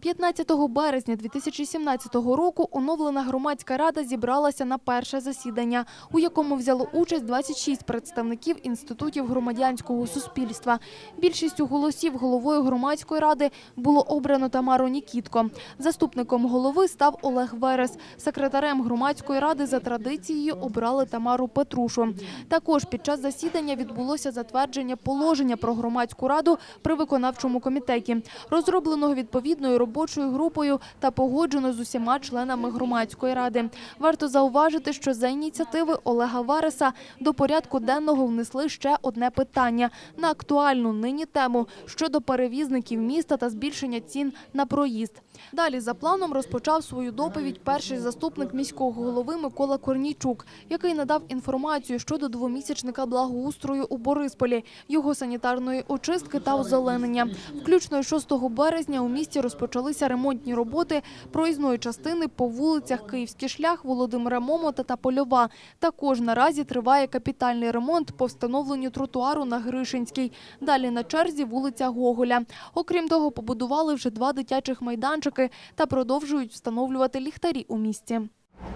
15 березня 2017 року оновлена громадська рада зібралася на перше засідання, у якому взяло участь 26 представників інститутів громадянського суспільства. Більшістю голосів головою громадської ради було обрано Тамару Нікітко. Заступником голови став Олег Верес. Секретарем громадської ради за традицією обрали Тамару Петрушу. Також під час засідання відбулося затвердження положення про громадську раду при виконавчому комітеті, розробленого відповідною робочою групою та погоджено з усіма членами громадської ради. Варто зауважити, що за ініціативи Олега Вареса до порядку денного внесли ще одне питання на актуальну нині тему щодо перевізників міста та збільшення цін на проїзд. Далі за планом розпочав свою доповідь перший заступник міського голови Микола Корнійчук, який надав інформацію щодо двомісячника благоустрою у Борисполі, його санітарної очистки та озеленення. Включно із 6 березня у місті розпочалися ремонтні роботи проїзної частини по вулицях Київський шлях, Володимира Момота та Польова. Також наразі триває капітальний ремонт по встановленню тротуару на Гришинській. Далі на черзі вулиця Гоголя. Окрім того, побудували вже два дитячих майданчики та продовжують встановлювати ліхтарі у місті.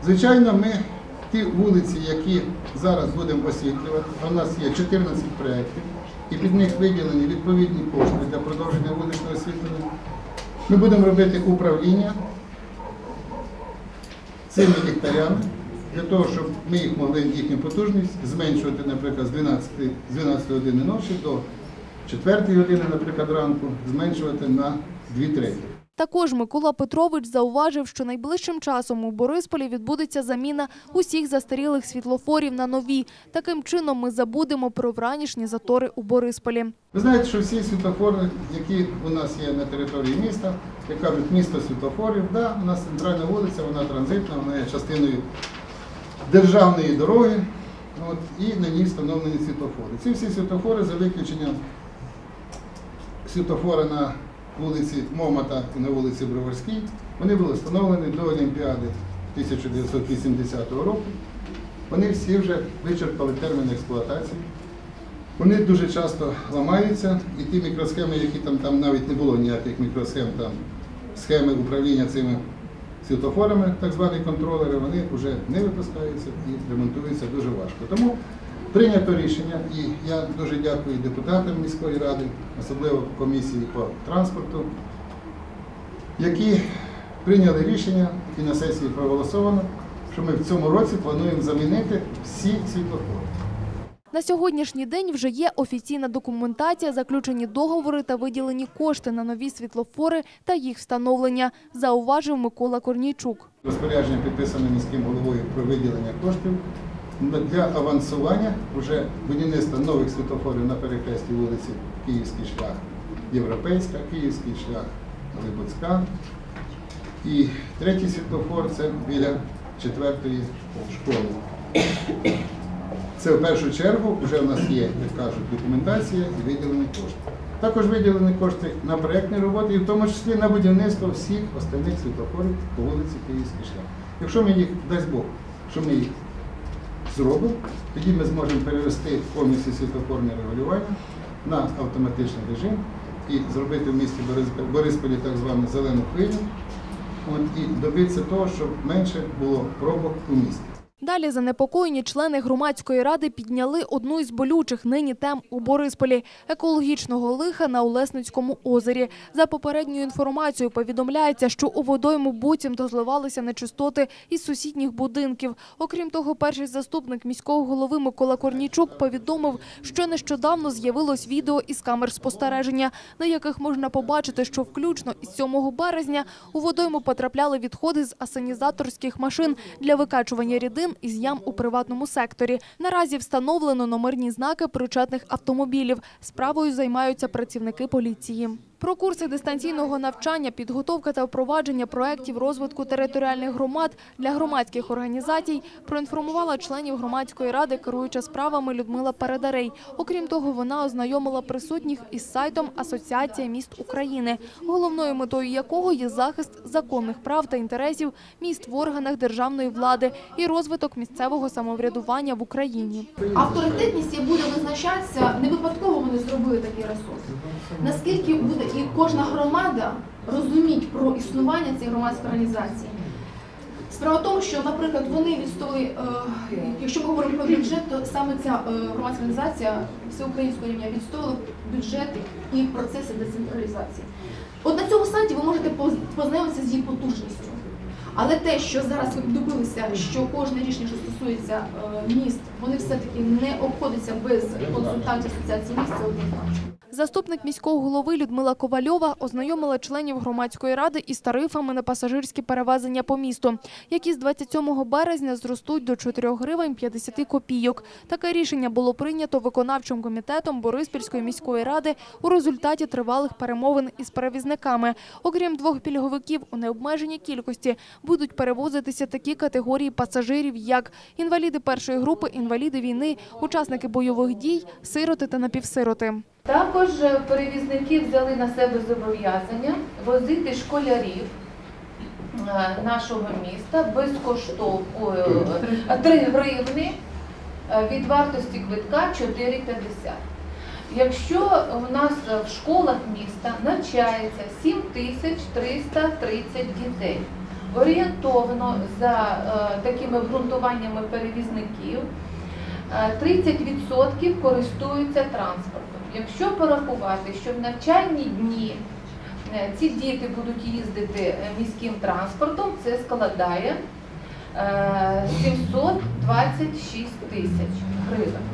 Звичайно, ми ті вулиці, які зараз будемо освітлювати, в нас є 14 проєктів, і під них виділені відповідні кошти для продовження вуличного освітлення. Ми будемо робити управління цими ліхтарями, для того, щоб ми їх могли їхню потужність зменшувати, наприклад, з 12, з 12 години ночі до 4 години, наприклад, ранку, зменшувати на 2 треті. Також Микола Петрович зауважив, що найближчим часом у Борисполі відбудеться заміна усіх застарілих світлофорів на нові. Таким чином ми забудемо про вранішні затори у Борисполі. Ви знаєте, що всі світлофори, які у нас є на території міста, як кажуть, місто світлофорів, да, у нас центральна вулиця, вона транзитна, вона є частиною державної дороги, от, і на ній встановлені світлофори. Ці всі світлофори, за виключенням світлофора на вулиці Момота і на вулиці Броварській, вони були встановлені до Олімпіади 1980 року. Вони всі вже вичерпали термін експлуатації. Вони дуже часто ламаються, і ті мікросхеми, які там, там навіть не було ніяких мікросхем, там схеми управління цими світлофорами, так звані контролери, вони вже не випускаються і ремонтуються дуже важко. Тому прийнято рішення, і я дуже дякую депутатам міської ради, особливо комісії по транспорту, які прийняли рішення і на сесії проголосовано, що ми в цьому році плануємо замінити всі світлофори. На сьогоднішній день вже є офіційна документація, заключені договори та виділені кошти на нові світлофори та їх встановлення, зауважив Микола Корнійчук. Розпорядження підписане міським головою про виділення коштів для авансування вже будівництва нових світлофорів на перехресті вулиці Київський шлях, Європейська, Київський шлях, Либоцька. І третій світлофор це біля четвертої школи. Це в першу чергу вже в нас є, як кажуть, документація і виділені кошти. Також виділені кошти на проєктні роботи, і в тому числі на будівництво всіх остальних світлофорів по вулиці Київський шлях. Якщо ми їх, дасть Бог, що ми їх зробимо, тоді ми зможемо перевести повністю світлофорне регулювання на автоматичний режим і зробити в місті Борис- Борисполі так звану зелену хвилю, і добитися того, щоб менше було пробок у місті. Далі занепокоєні члени громадської ради підняли одну із болючих нині тем у Борисполі – екологічного лиха на Олесницькому озері. За попередньою інформацією повідомляється, що у водойму буцімто зливалися нечистоти із сусідніх будинків. Окрім того, перший заступник міського голови Микола Корнійчук повідомив, що нещодавно з'явилось відео із камер спостереження, на яких можна побачити, що включно із 7 березня у водойму потрапляли відходи з асенізаторських машин для викачування рідин із ям у приватному секторі. Наразі встановлено номерні знаки причетних автомобілів. Справою займаються працівники поліції. Про курси дистанційного навчання, підготовка та впровадження проєктів розвитку територіальних громад для громадських організацій проінформувала членів громадської ради керуюча справами Людмила Передарей. Окрім того, вона ознайомила присутніх із сайтом Асоціація міст України, головною метою якого є захист законних прав та інтересів міст в органах державної влади і розвиток місцевого самоврядування в Україні. Авторитетність буде визначатися не випадково вони зробили такий ресурс. Наскільки буде і кожна громада розуміть про існування цієї громадської організації. Справа в тому, що, наприклад, вони відстояли, е, якщо ми говоримо про бюджет, то саме ця е, громадська організація всеукраїнського рівня відстояла бюджети і процеси децентралізації. От на цьому сайті ви можете познайомитися з її потужністю. Але те, що зараз ви добилися, що кожне рішення, що стосується е, міст, вони все-таки не обходяться без консультації асоціації міст, це однозначно. Заступник міського голови Людмила Ковальова ознайомила членів громадської ради із тарифами на пасажирські перевезення по місту, які з 27 березня зростуть до 4 гривень 50 копійок. Таке рішення було прийнято виконавчим комітетом Бориспільської міської ради у результаті тривалих перемовин із перевізниками. Окрім двох пільговиків у необмеженій кількості будуть перевозитися такі категорії пасажирів, як інваліди першої групи, інваліди війни, учасники бойових дій, сироти та напівсироти. Також е, перевізники взяли на себе зобов'язання возити школярів е, нашого міста безкоштовно 3 гривни е, від вартості квитка 4,50. Якщо у нас в школах міста навчається 7330 дітей, орієнтовно за такими обґрунтуваннями перевізників, е, 30% користуються транспортом. Якщо порахувати, що в навчальні дні е, ці діти будуть їздити е, міським транспортом, це складає е, 726 тисяч гривень.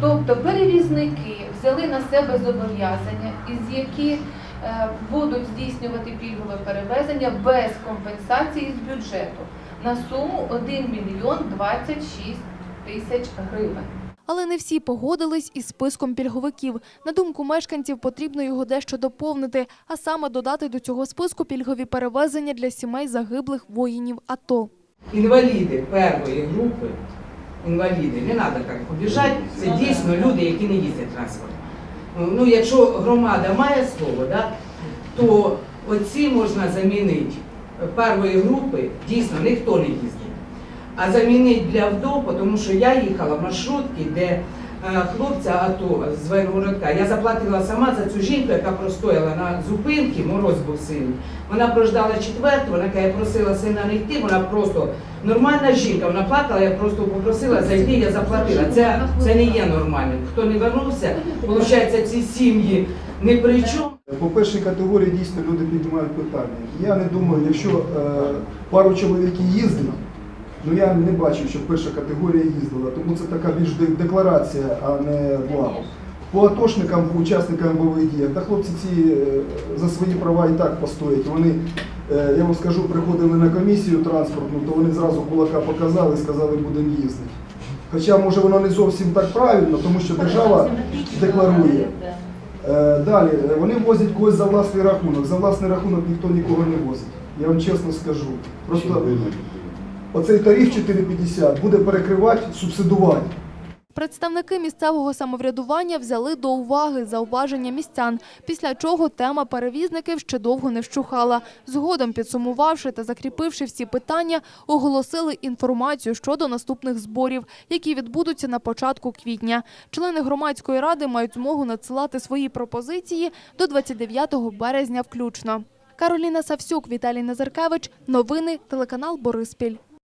Тобто перевізники взяли на себе зобов'язання, із які е, будуть здійснювати пільгове перевезення без компенсації з бюджету на суму 1 мільйон 26 тисяч гривень. Але не всі погодились із списком пільговиків. На думку мешканців, потрібно його дещо доповнити, а саме додати до цього списку пільгові перевезення для сімей загиблих воїнів АТО. Інваліди першої групи, інваліди, не треба так обіжати, це дійсно люди, які не їздять транспортом. Ну, якщо громада має слово, да, то оці можна замінити першої групи, дійсно ніхто не їздить. А замінити для вдов, тому що я їхала в маршрутці, де е, хлопця АТО з Вайногородка. Я заплатила сама за цю жінку, яка простояла на зупинці, мороз був сильний. Вона прождала четверту, вона каже, я просила сина не йти, вона просто нормальна жінка, вона плакала, я просто попросила зайти, я заплатила. Це, це не є нормальним. Хто не вернувся, виходить, ці сім'ї не при чому. По першій категорії дійсно люди піднімають питання. Я не думаю, якщо е, пару чоловіків їздить, ну я не бачив, що перша категорія їздила, тому це така більш декларація, а не благо. По атошникам, по учасникам бойових дій, та хлопці ці е, за свої права і так постоять. Вони, е, я вам скажу, приходили на комісію транспортну, то вони зразу кулака показали і сказали, будемо їздити. Хоча, може, воно не зовсім так правильно, тому що держава декларує. Е, Далі, вони возять когось за власний рахунок. За власний рахунок ніхто нікого не возить. Я вам чесно скажу. Просто оцей тариф 4,50 буде перекривати субсидування. Представники місцевого самоврядування взяли до уваги зауваження містян, після чого тема перевізників ще довго не вщухала. Згодом, підсумувавши та закріпивши всі питання, оголосили інформацію щодо наступних зборів, які відбудуться на початку квітня. Члени громадської ради мають змогу надсилати свої пропозиції до 29 березня включно. Кароліна Савсюк, Віталій Назаркевич. Новини телеканал Бориспіль.